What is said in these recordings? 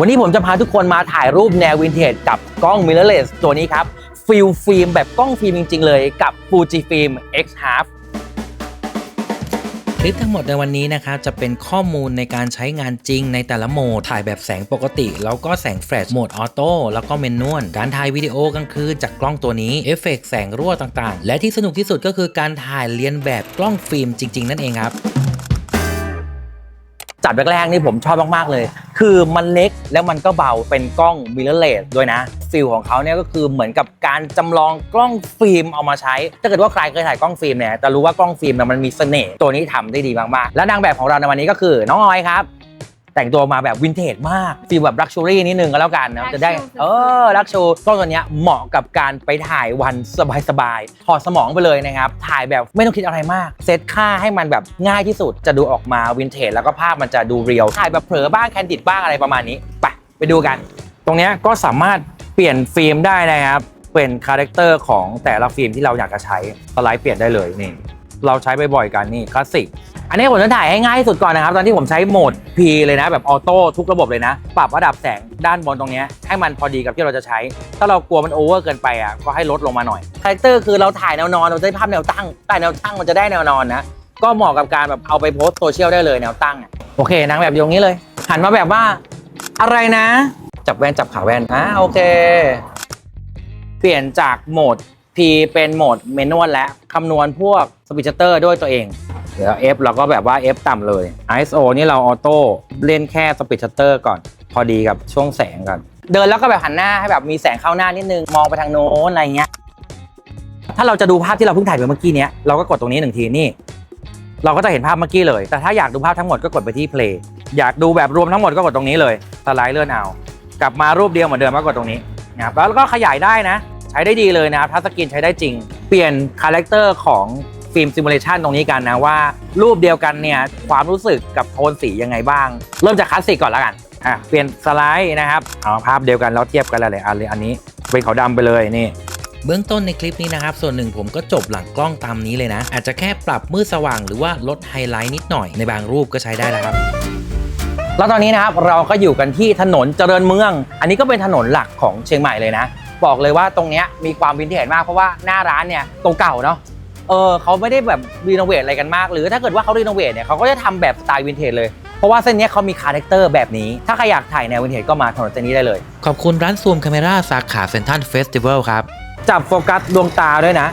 วันนี้ผมจะพาทุกคนมาถ่ายรูปแนววินเทจกับกล้อง mirrorless ตัวนี้ครับ ฟิลฟิล์มแบบกล้องฟิล์มจริง ๆ เลยกับ Fujifilm X Half คลิปทั้งหมดในวันนี้นะครับจะเป็นข้อมูลในการใช้งานจริงในแต่ละโหมด ถ่ายแบบแสงปกติ แล้วก็แสงแฟลชโหมดออโต้แล้วก็เมนนวลการถ่ายวิดีโอกลางคืนจากกล้องตัวนี้เอฟเฟกต์แสงรั่วต่างๆ และที่สนุกที่สุดก็คือการถ่ายเลียนแบบกล้องฟิล์มจริง ๆ นั่นเองครับ จัดแรกๆนี่ผมชอบมากๆเลย คือมันเล็กแล้วมันก็เบาเป็นกล้องมิเลเลต์ด้วยนะฟิลของเขาเนี่ยก็คือเหมือนกับการจำลองกล้องฟิล์มเอามาใช้ ถ้าเกิดว่าใครเคยถ่ายกล้องฟิล์มเนี่ยจะรู้ว่ากล้องฟิล์มเนี่ยมันมีเสน่ห์ตัวนี้ทำได้ดีมากๆ และนางแบบของเราในวันนี้ก็คือน้องออยครับ แต่งตัวมาแบบวินเทจมากฟีลแบบลักชัวรี่นิดนึงก็แล้วกันนะจะได้ เออลักชูกล้องตัวเนี้ยเหมาะกับการไปถ่ายวันสบายๆถอดสมองไปเลยนะครับ ถ่ายแบบไม่ต้องคิดอะไรมาก เซตค่าให้มันแบบง่ายที่สุดจะดูออกมาวินเทจแล้วก็ภาพมันจะดูเรียลถ่ายแบบเผลอบ้างแคนดิดบ้างอะไรประมาณนี้ไปไปดูกัน ตรงเนี้ยก็สามารถเปลี่ยนฟิล์มได้นะครับเป็นคาแรคเตอร์ของแต่ละฟิล์มที่เราอยากจะใช้สไลด์เปลี่ยนได้เลยนี่เราใช้บ่อยๆกันนี่คลาสสิก อันนี้ผมจะถ่ายให้ง่ายที่สุดก่อนนะครับ ตอนที่ผมใช้โหมด P เลยนะ แบบออโต้ทุกระบบเลยนะ ปรับระดับแสงด้านบนตรงนี้ ให้มันพอดีกับที่เราจะใช้ ถ้าเรากลัวมันโอเวอร์เกินไปอะก็ให้ลดลงมาหน่อยคาแรคเตอร์คือเราถ่ายแนวนอน เราจะได้ภาพแนวตั้งถ่ายแนวตั้งมันจะได้แนวนอนนะก็เหมาะกับการแบบเอาไปโพสโซเชียลได้เลยแนวตั้งอะโอเคนางแบบอยู่ตรงนี้เลย หันมาแบบว่าอะไรนะ จับแว่นจับขาแว่นอ่าโอเค เปลี่ยนจากโหมด P เป็นโหมดเมนวลและคำนวณพวกสปีดชัตเตอร์ด้วยตัวเอง เดี๋ยว F เราก็แบบว่า F ต่ำเลย ISO นี่เราออโต้เล่นแค่สปีดชัตเตอร์ก่อน พอดีกับช่วงแสงก่อน เดินแล้วก็แบบหันหน้าให้แบบมีแสงเข้าหน้านิดนึง มองไปทางโน้นอะไรเงี้ย ถ้าเราจะดูภาพที่เราเพิ่งถ่ายไปเมื่อกี้เนี้ย เราก็กดตรงนี้หนึ่งทีนี่ เราก็จะเห็นภาพเมื่อกี้เลย แต่ถ้าอยากดูภาพทั้งหมดก็กดไปที่ play อยากดูแบบรวมทั้งหมดก็กดตรงนี้เลยสไลด์เลื่อนเอา กลับมารูปเดียวเหมือนเดิมก็กดตรงนี้นะครับแล้วก็ขยายได้นะ ใช้ได้ดีเลยนะครับทัชสกรีนใช้ได้จริง เปลี่ยนคาแรคเตอร์ของ ฟิล์มซิมูเลชันตรงนี้กันนะว่า รูปเดียวกันเนี่ยความรู้สึกกับโทนสียังไงบ้าง เริ่มจากคลาสสิกก่อนแล้วกันอะเปลี่ยนสไลด์นะครับเอาภาพเดียวกันแล้วเทียบกันหลายๆอันเลยอันนี้เป็นขาวดำไปเลยนี่เบื้องต้นในคลิปนี้นะครับ ส่วนหนึ่งผมก็จบหลังกล้องตามนี้เลยนะ อาจจะแค่ปรับมืดสว่างหรือว่าลดไฮไลท์นิดหน่อยในบางรูปก็ใช้ได้แล้วครับ แล้วตอนนี้นะครับเราก็อยู่กันที่ถนนเจริญเมือง อันนี้ก็เป็นถนนหลักของเชียงใหม่เลยนะ บอกเลยว่าตรงเนี้ยมีความวินเทจมากเพราะว่าหน้าร้านเนี่ยเก่าๆเนาะ เออเขาไม่ได้แบบรีโนเวทอะไรกันมาก หรือถ้าเกิดว่าเขารีโนเวทเนี่ยเขาก็จะทำแบบสไตล์วินเทจเลย เพราะว่าเส้นเนี้ยเขามีคาแรคเตอร์แบบนี้ ถ้าใครอยากถ่ายแนววินเทจก็มาถนนเส้นนี้ได้เลย ขอบคุณร้านซูมคาเมราสาขาเซนทันเฟสติวัลครับ จับโฟกัสดวงตาด้วยนะ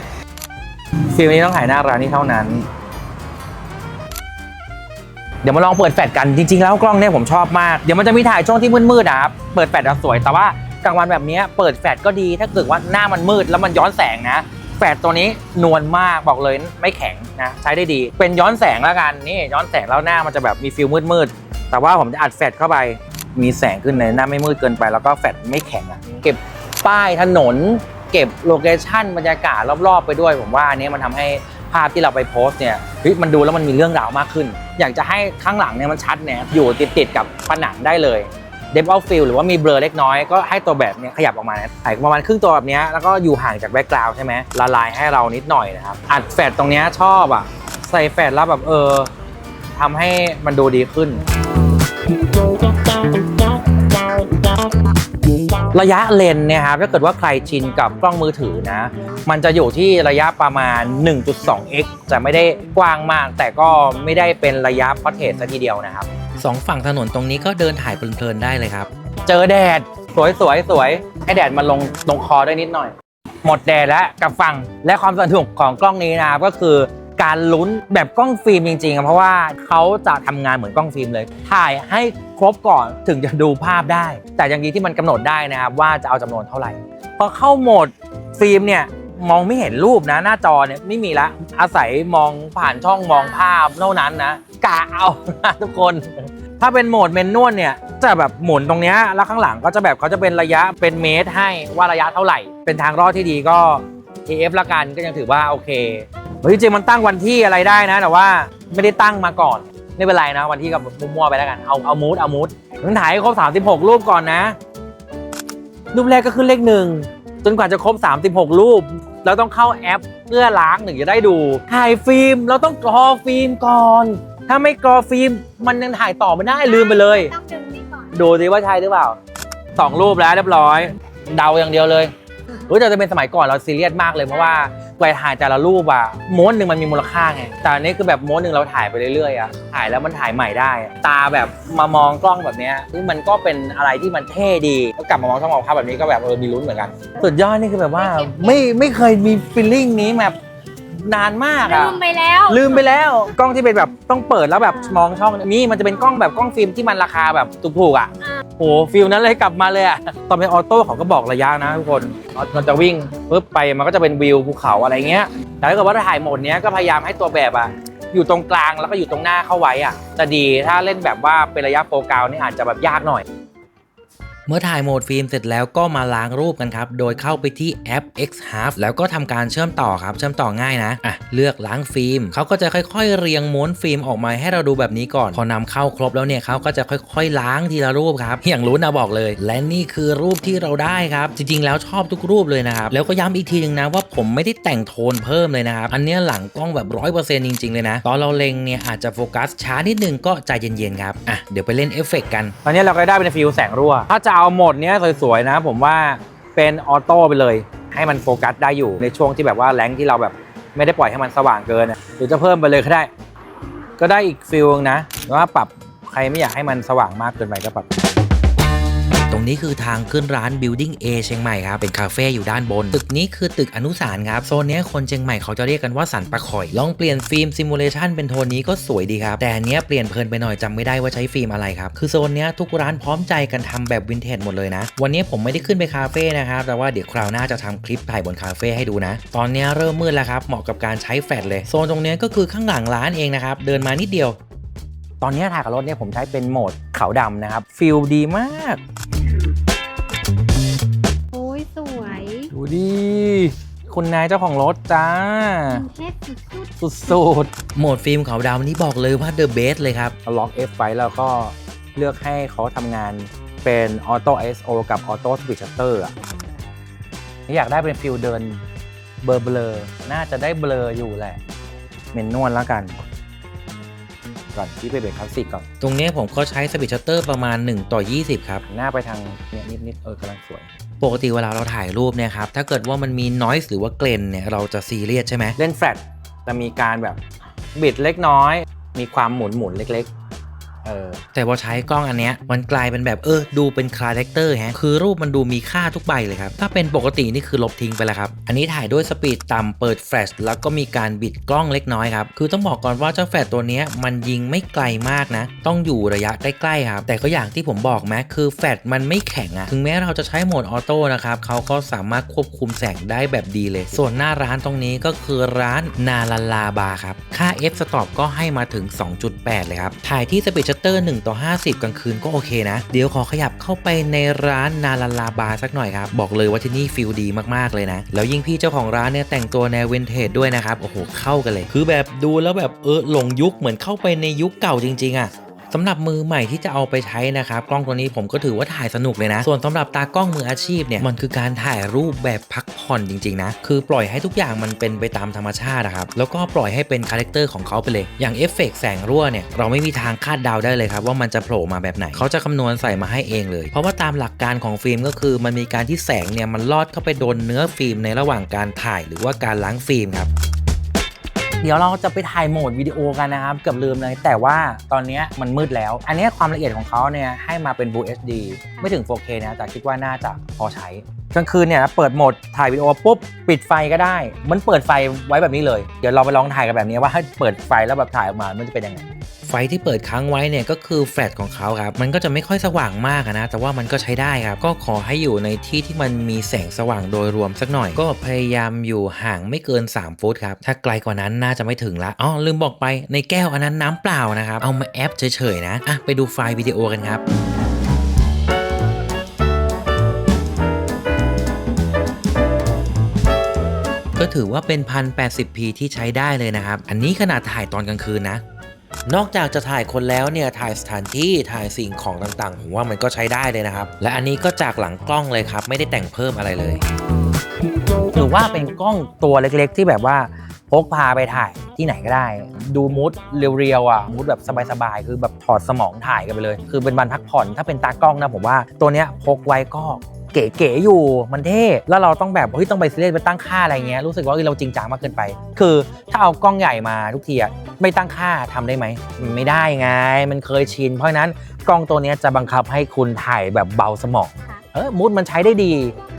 ฟิล์มนี้ต้องถ่ายหน้าร้านนี้เท่านั้น เดี๋ยวมาลองเปิดแฟลชกันจริง ๆ แล้วกล้องเนี่ยผมชอบมากเดี๋ยวมันจะมีถ่ายช่วงที่มืดๆนะครับเปิดแฟลชอะสวยแต่ว่ากลางวันแบบเนี้ยเปิดแฟลชก็ดีถ้าเกิดว่าหน้ามันมืดแล้วมันย้อนแสงนะ แฟลชตัวนี้นวลมากบอกเลยไม่แข็งนะใช้ได้ดี เป็นย้อนแสงแล้วกันนี่ย้อนแสงแล้วหน้ามันจะแบบมีฟิลมืดๆแต่ว่าผมจะอัดแฟลชเข้าไปมีแสงขึ้นในหน้าไม่มืดเกินไป แล้วก็แฟลชไม่แข็งอะเก็บป้ายถนน เก็บโลเคชั่นบรรยากาศรอบๆไปด้วย ผมว่าอันนี้มันทำให้ภาพที่เราไปโพสเนี่ยเฮ้ยมันดูแล้วมันมีเรื่องราวมากขึ้น อยากจะให้ข้างหลังเนี่ยมันชัดเนี่ยอยู่ติดๆกับผนังได้เลย เดฟออฟฟิลหรือว่ามีเบลอเล็กน้อยก็ให้ตัวแบบนี้ขยับออกมาเนี่ยถ่ายประมาณครึ่งตัวแบบนี้แล้วก็อยู่ห่างจากแบ็กกราวด์ใช่ไหมละลายให้เรานิดหน่อยนะครับอัดแฟดตรงนี้ชอบอะใส่แฟดแล้วแบบเออทำให้มันดูดีขึ้น ระยะเลนเนี่ยครับถ้าเกิดว่าใครชินกับกล้องมือถือนะ มันจะอยู่ที่ระยะประมาณ 1.2x จะไม่ได้กว้างมาก แต่ก็ไม่ได้เป็นระยะพอเทสซะทีเดียวนะครับ สองฝั่งถนนตรงนี้ก็เดินถ่ายเพลินๆได้เลยครับ เจอแดด สวยสวยสวยให้แดดมันลงลงคอได้นิดหน่อย หมดแดดแล้วกับฟังและความสนุกของกล้องนี้นะครับก็คือการลุ้นแบบกล้องฟิล์มจริงๆครับเพราะว่าเขาจะทำงานเหมือนกล้องฟิล์มเลย ถ่ายให้ครบก่อนถึงจะดูภาพได้ แต่อย่างดีที่มันกำหนดได้นะครับว่าจะเอาจำนวนเท่าไหร่ พอเข้าโหมดฟิล์มเนี่ยมองไม่เห็นรูปนะหน้าจอเนี่ยไม่มีละอาศัยมองผ่านช่องมองภาพเท่านั้นนะ กะเอาทุกคน ถ้าเป็นโหมดเมนนวลเนี่ยจะแบบหมุนตรงเนี้ยแล้วข้างหลังก็จะแบบเขาจะเป็นระยะเป็นเมตรให้ว่าระยะเท่าไหร่ เป็นทางรอดที่ดีก็ AF ละกันก็ยังถือว่าโอเคเฮ้ยจริงมันตั้งวันที่อะไรได้นะ แต่ว่าไม่ได้ตั้งมาก่อนไม่เป็นไรนะ วันที่กับมัวๆไปแล้วกันเอาเอามูดเอามูดต้องถ่ายให้ครบ 36 รูปก่อนนะ รูปแรกก็ขึ้นเลขหนึ่งจนกว่าจะครบ 36 รูปเราต้องเข้าแอปเพื่อล้างหนึ่งจะได้ดูถ่ายฟิล์มเราต้องรอฟิล์มก่อน ถ้าไม่กรอฟิล์มมันยังถ่ายต่อไม่ได้ลืมไปเลย ต้องดึงนี่ก่อนดูสิว่าใช่หรือเปล่าสองรูปแล้วเรียบร้อย เดาอย่างเดียวเลยเฮ้ยแต่จะเป็นสมัยก่อนเราซีเรียสมากเลยเพราะว่าไปถ่ายแต่ละรูปอะม้วนหนึ่งมันมีมูลค่าไงแต่อันนี้คือแบบม้วนหนึ่งเราถ่ายไปเรื่อยๆอะถ่ายแล้วมันถ่ายใหม่ได้อะตาแบบมามองกล้องแบบเนี้ยซึ่งมันก็เป็นอะไรที่มันเท่ดีก็กลับมามองช่องมองภาพแบบนี้ก็แบบเออมีลุ้นเหมือนกัน สุดยอดนี่คือแบบว่าไม่ไม่เคยมีฟีลลิ่งนี้แบบ นานมากลือะมไปแล้ว ลืมไปแล้วกล้องที่เป็นแบบต้องเปิดแล้วแบบมองช่องนี่มันจะเป็นกล้องแบบกล้องฟิล์มที่มันราคาแบบถูกๆอะโอ้ฟิลนั้นเลยกลับมาเลยอะตอนเป็นออโต้เขาก็บอกระยะนะทุกคนมันจะวิ่งปุ๊บไปมันก็จะเป็นวิวภูเขาอะไรเงี้ยแต่ถ้าเกิดว่าถ่ายโหมดเนี้ยก็พยายามให้ตัวแบบอะอยู่ตรงกลางแล้วก็อยู่ตรงหน้าเข้าไว้อะจะดีถ้าเล่นแบบว่าเป็นระยะโฟกัสนี่อาจจะแบบยากหน่อย เมื่อถ่ายโหมดฟิล์มเสร็จแล้วก็มาล้างรูปกันครับ โดยเข้าไปที่แอป X Half แล้วก็ทำการเชื่อมต่อครับ เชื่อมต่อง่ายนะ อะ เลือกล้างฟิล์มเขาก็จะค่อยๆ เรียงม้วนฟิล์มออกมาให้เราดูแบบนี้ก่อน พอนำเข้าครบแล้วเนี่ยเขาก็จะค่อยๆ ล้างทีละรูปครับ อย่างรู้นะบอกเลย และนี่คือรูปที่เราได้ครับ จริงๆ แล้วชอบทุกรูปเลยนะครับ แล้วก็ย้ำอีกทีหนึ่งนะว่าผมไม่ได้แต่งโทนเพิ่มเลยนะครับ อันเนี้ยหลังกล้องแบบร้อยเปอร์เซ็นต์จริงๆ เลยนะ ตอนเราเล็งเนี่ยอาจจะโฟกัสช้านิดนึงก็ใจเย็นๆ ครับ อะ เดี๋ยวไปเล่นเอฟเฟกต์กัน ตอนนี้เราก็ได้เป็นฟิลแสงรั่ว ถ้าจะาโหมดเนี้ยสวยๆนะ ผมว่าเป็นออโต้ไปเลย ให้มันโฟกัสได้อยู่ในช่วงที่แบบว่าแรงค์ที่เราแบบไม่ได้ปล่อยให้มันสว่างเกินหรือจะเพิ่มไปเลยก็ได้ ก็ได้อีกฟิลนึงนะว่าปรับใครไม่อยากให้มันสว่างมากเกินไปก็ปรับ นี้คือทางขึ้นร้าน Building A เชียงใหม่ครับ เป็นคาเฟ่อยู่ด้านบน ตึกนี้คือตึกอนุสารณ์ครับ โซนนี้คนเชียงใหม่เขาจะเรียกกันว่าสันปะข่อย ลองเปลี่ยนฟิล์มซิมูเลชันเป็นโทนนี้ก็สวยดีครับ แต่อันเนี้ยเปลี่ยนเพลินไปหน่อยจำไม่ได้ว่าใช้ฟิล์มอะไรครับ คือโซนนี้ทุกร้านพร้อมใจกันทำแบบวินเทจหมดเลยนะ วันนี้ผมไม่ได้ขึ้นไปคาเฟ่นะครับ แต่ว่าเดี๋ยวคราวหน้าจะทำคลิปถ่ายบนคาเฟ่ให้ดูนะ ตอนนี้เริ่มมืดแล้วครับ เหมาะกับการใช้แฟลชเลย โซนตรงนี้ก็คือข้างหลังร้านเองนะครับ เดินมานิดเดียว ตอนนี้ถ่ายกับรถเนี่ยผมใช้เป็นโหมดขาวดำนะครับ ฟิลดีมาก ดูดิ คุณนายเจ้าของรถจ้าเทสสุดสุดโหมดฟิล์มขาวดำนี่บอกเลยว่าเดอะเบสเลยครับๆเราล็อก F ไว้แล้วก็เลือกให้เขาทำงานเป็นออโต้ ISO กับออโต้สปีดชัตเตอร์อะอยากได้เป็นฟิลเดินเบลอเบลอๆน่าจะได้เบลออยู่แหละ เมนนวลแล้วกัน ก่อนที่ไปเป็นคลาสสิกก่อน ตรงเนี้ยผมก็ใช้สปีดชัตเตอร์ประมาณ 1 ต่อ 20 ครับ หน้าไปทางเนี่ยนิดๆเออกำลังสวย ปกติเวลาเราถ่ายรูปเนี่ยครับ ถ้าเกิดว่ามันมี noise หรือว่าเกรนเนี่ยเราจะซีเรียสใช่ไหม เล่นแฟลตจะมีการแบบบิดเล็กน้อย มีความหมุนหมุนๆเล็กๆ เออแต่พอใช้กล้องอันเนี้ยมันกลายเป็นแบบเออดูเป็นคาแรคเตอร์ฮะคือรูปมันดูมีค่าทุกใบเลยครับ ถ้าเป็นปกตินี่คือลบทิ้งไปแล้วครับ อันนี้ถ่ายด้วยสปีดต่ำเปิดแฟลชแล้วก็มีการบิดกล้องเล็กน้อยครับคือต้องบอกก่อนว่าเจ้าแฟลชตัวเนี้ยมันยิงไม่ไกลมากนะ ต้องอยู่ระยะใกล้ๆครับแต่ก็อย่างที่ผมบอกแม้คือแฟลชมันไม่แข็งอะถึงแม้เราจะใช้โหมดออโต้นะครับเขาก็สามารถควบคุมแสงได้แบบดีเลย ส่วนหน้าร้านตรงนี้ก็คือร้านนาลาลาบาครับค่า f stop ก็ให้มาถึง 2.8 เลยครับถ่ายที่สปีดชตเตอร์ 1 ต่อ 50 กลางคืนก็โอเคนะ เดี๋ยวขอขยับเข้าไปในร้านนาลาลาบาสักหน่อยครับ บอกเลยว่าที่นี่ฟิลดีมากๆเลยนะ แล้วยิ่งพี่เจ้าของร้านเนี่ยแต่งตัวแนววินเทจด้วยนะครับ โอ้โหเข้ากันเลย คือแบบดูแล้วแบบเออหลงยุคเหมือนเข้าไปในยุคเก่าจริงๆอะ สำหรับมือใหม่ที่จะเอาไปใช้นะครับ กล้องตัวนี้ผมก็ถือว่าถ่ายสนุกเลยนะ ส่วนสำหรับตากล้องมืออาชีพเนี่ยมันคือการถ่ายรูปแบบพักผ่อนจริงๆนะคือปล่อยให้ทุกอย่างมันเป็นไปตามธรรมชาตินะครับแล้วก็ปล่อยให้เป็นคาแรคเตอร์ของเขาไปเลย อย่างเอฟเฟกต์แสงรั่วเนี่ยเราไม่มีทางคาดเดาได้เลยครับว่ามันจะโผล่มาแบบไหนเขาจะคำนวณใส่มาให้เองเลย เพราะว่าตามหลักการของฟิล์มก็คือมันมีการที่แสงเนี่ยมันลอดเข้าไปโดนเนื้อฟิล์มในระหว่างการถ่ายหรือว่าการล้างฟิล์มครับ เดี๋ยวเราจะไปถ่ายโหมดวิดีโอกันนะครับเกือบลืมเลย แต่ว่าตอนนี้มันมืดแล้ว อันนี้ความละเอียดของเขาเนี่ยให้มาเป็น Full HD ไม่ถึง 4K นะแต่คิดว่าน่าจะพอใช้กลางคืนเนี่ยเปิดโหมดถ่ายวิดีโอปุ๊บปิดไฟก็ได้ มันเปิดไฟไว้แบบนี้เลย เดี๋ยวเราไปลองถ่ายกันแบบนี้ว่าให้เปิดไฟแล้วแบบถ่ายออกมามันจะเป็นยังไง ฟที่เปิดค้างไว้เนี่ยก็คือแฟลชของเขาครับ มันก็จะไม่ค่อยสว่างมากนะ แต่ว่ามันก็ใช้ได้ครับ ก็ขอให้อยู่ในที่ที่มันมีแสงสว่างโดยรวมสักหน่อย ก็พยายามอยู่ห่างไม่เกิน 3 ฟุตครับ ถ้าไกลกว่านั้นน่าจะไม่ถึงละ อ๋อ ลืมบอกไปในแก้วอันนั้นน้ำเปล่านะครับ เอามาแอปเฉยๆนะ อะ ไปดูไฟล์วิดีโอกันครับก็ถือว่าเป็น 1080p ที่ใช้ได้เลยนะครับ อันนี้ขนาดถ่ายตอนกลางคืนนะ นอกจากจะถ่ายคนแล้วเนี่ยถ่ายสถานที่ถ่ายสิ่งของต่างๆ ผมว่ามันก็ใช้ได้เลยนะครับ และอันนี้ก็จากหลังกล้องเลยครับ ไม่ได้แต่งเพิ่มอะไรเลยหรือว่าเป็นกล้องตัวเล็กๆ ที่แบบว่าพกพาไปถ่ายที่ไหนก็ได้ ดูมูดเรียวๆอะมูดแบบสบายๆ คือแบบถอดสมองถ่ายกันไปเลย คือเป็นวันพักผ่อนถ้าเป็นตากล้องนะผมว่าตัวเนี้ยพกไว้ก็ เก๋ๆอยู่มันเท่แล้วเราต้องแบบเฮ้ยต้องไปซีเรียสไปตั้งค่าอะไรเงี้ยรู้สึกว่าเฮ้ยเราจริงจังมากเกินไป คือถ้าเอากล้องใหญ่มาทุกทีอะไม่ตั้งค่าทำได้ไหมมันไม่ได้ไง มันเคยชิน เพราะฉะนั้นกล้องตัวเนี้ยจะบังคับให้คุณถ่ายแบบเบาสมองค่ะเออมูดมันใช้ได้ดี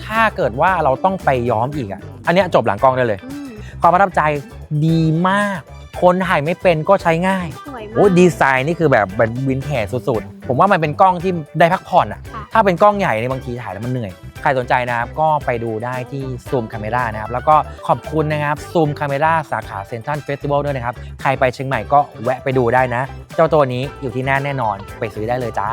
ถ้าเกิดว่าเราต้องไปย้อมอีกอะอันเนี้ยจบหลังกล้องได้เลยอืมความประทับใจดีมาก คนถ่ายไม่เป็นก็ใช้ง่ายสวยมาก โอ้ดีไซน์นี่คือแบบเป็นวินเทจสุดๆ ผมว่ามันเป็นกล้องที่ได้พักผ่อนอะ ค่ะ ถ้าเป็นกล้องใหญ่ในยบางทีถ่ายแล้วมันเหนื่อย ใครสนใจนะครับ ก็ไปดูได้ที่ซูมคาเม r a นะครับ แล้วก็ขอบคุณนะครับซูมคาเม r a สาขาเซนทรัลเฟสติวัลด้วยนะครับใครไปเชียงใหม่ก็แวะไปดูได้นะ เจ้าตัวนี้อยู่ที่น่านแน่นอนไปซื้อได้เลยจ้า